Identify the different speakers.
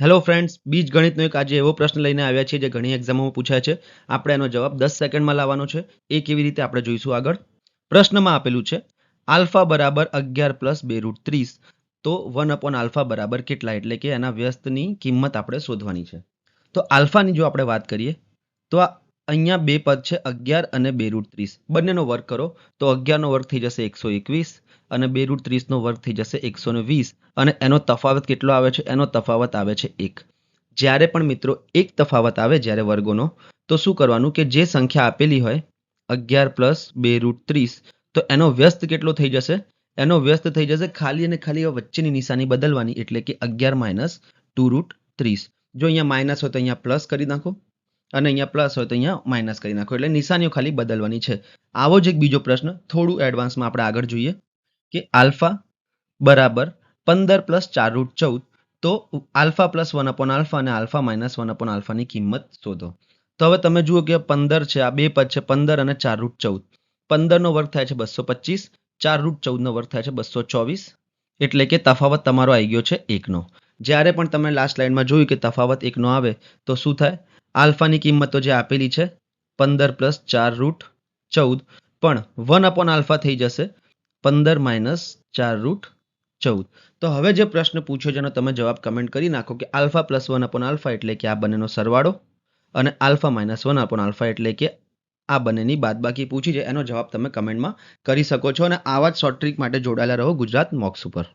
Speaker 1: Hello friends બીજ ગણિતનો એક આજે એવો પ્રશ્ન લઈને આવ્યા છીએ જે ઘણી એક્ઝામોમાં પૂછાય છે. આપણે એનો જવાબ દસ સેકન્ડમાં લાવવાનો છે. એ કેવી રીતે આપણે જોઈશું આગળ? પ્રશ્નમાં આપેલું છે, આલ્ફા બરાબર અગિયાર પ્લસ બે રૂટ ત્રીસ. તો વન અપોન આલ્ફા બરાબર કેટલા? એટલે કે એના વ્યસ્તની કિંમત આપણે શોધવાની છે. તો આલ્ફાની જો આપણે વાત કરીએ, તો આ અહીંયા બે પદ છે, અગિયાર અને બે રૂટ ત્રીસ. બંનેનો વર્ગ કરો, તો અગિયારનો વર્ગ થઈ જશે એકસો એકવીસ અને બે રૂટ ત્રીસનો વર્ગ થઈ જશે એકસો ને વીસ. અને એનો તફાવત કેટલો આવે છે? એનો તફાવત આવે છે એક. જ્યારે પણ મિત્રો એક તફાવત આવે જ્યારે વર્ગોનો, તો શું કરવાનું કે જે સંખ્યા આપેલી હોય, અગિયાર પ્લસ બે રૂટ ત્રીસ, તો એનો વ્યસ્ત કેટલો થઈ જશે? એનો વ્યસ્ત થઈ જશે ખાલી અને ખાલી વચ્ચેની નિશાની બદલવાની, એટલે કે અગિયાર માઇનસ ટુ રૂટ ત્રીસ. જો અહીંયા માઇનસ હોય તો અહીંયા પ્લસ કરી નાખો. અને અહીંયા પ્લસ હોય તો અહીંયા માઇનસ કરી નાખો. એટલે નિશાનીઓ ખાલી બદલવાની છે. આવો જ એક બીજો પ્રશ્ન થોડું એડવાન્સમાં આપણે આગળ જોઈએ કે આલ્ફા બરાબર પંદર પ્લસ ચાર રૂટ ચૌદ, તો alpha plus one upon alpha અને આલ્ફા માઇનસ વન અપોન આલ્ફાની કિંમત શોધો. તો હવે તમે જુઓ કે પંદર છે, આ બે પદ છે, પંદર અને ચાર રૂટ ચૌદ. પંદરનો વર્ગ થાય છે બસો પચીસ, ચાર રૂટ ચૌદનો વર્ગ થાય છે બસો ચોવીસ. એટલે કે તફાવત તમારો આવી ગયો છે એકનો. જ્યારે પણ તમે લાસ્ટ લાઇનમાં જોયું કે તફાવત એકનો આવે, તો શું થાય? આલ્ફાની કિંમત તો જે આપેલી છે, પંદર પ્લસ ચાર રૂટ ચૌદ, પણ વન અપોન આલ્ફા થઈ જશે, પંદર માઇનસ ચાર રૂટ ચૌદ. તો હવે જે પ્રશ્ન પૂછ્યો જેનો તમે જવાબ કમેન્ટ કરી નાખો કે alpha plus one upon alpha એટલે કે આ બંનેનો સરવાળો અને alpha minus one upon alpha એટલે કે આ બંનેની બાદબાકી પૂછી છે. એનો જવાબ તમે કમેન્ટમાં કરી શકો છો અને આવા જ શોર્ટ ટ્રીક માટે જોડાયેલા રહો ગુજરાત મોક્સ ઉપર.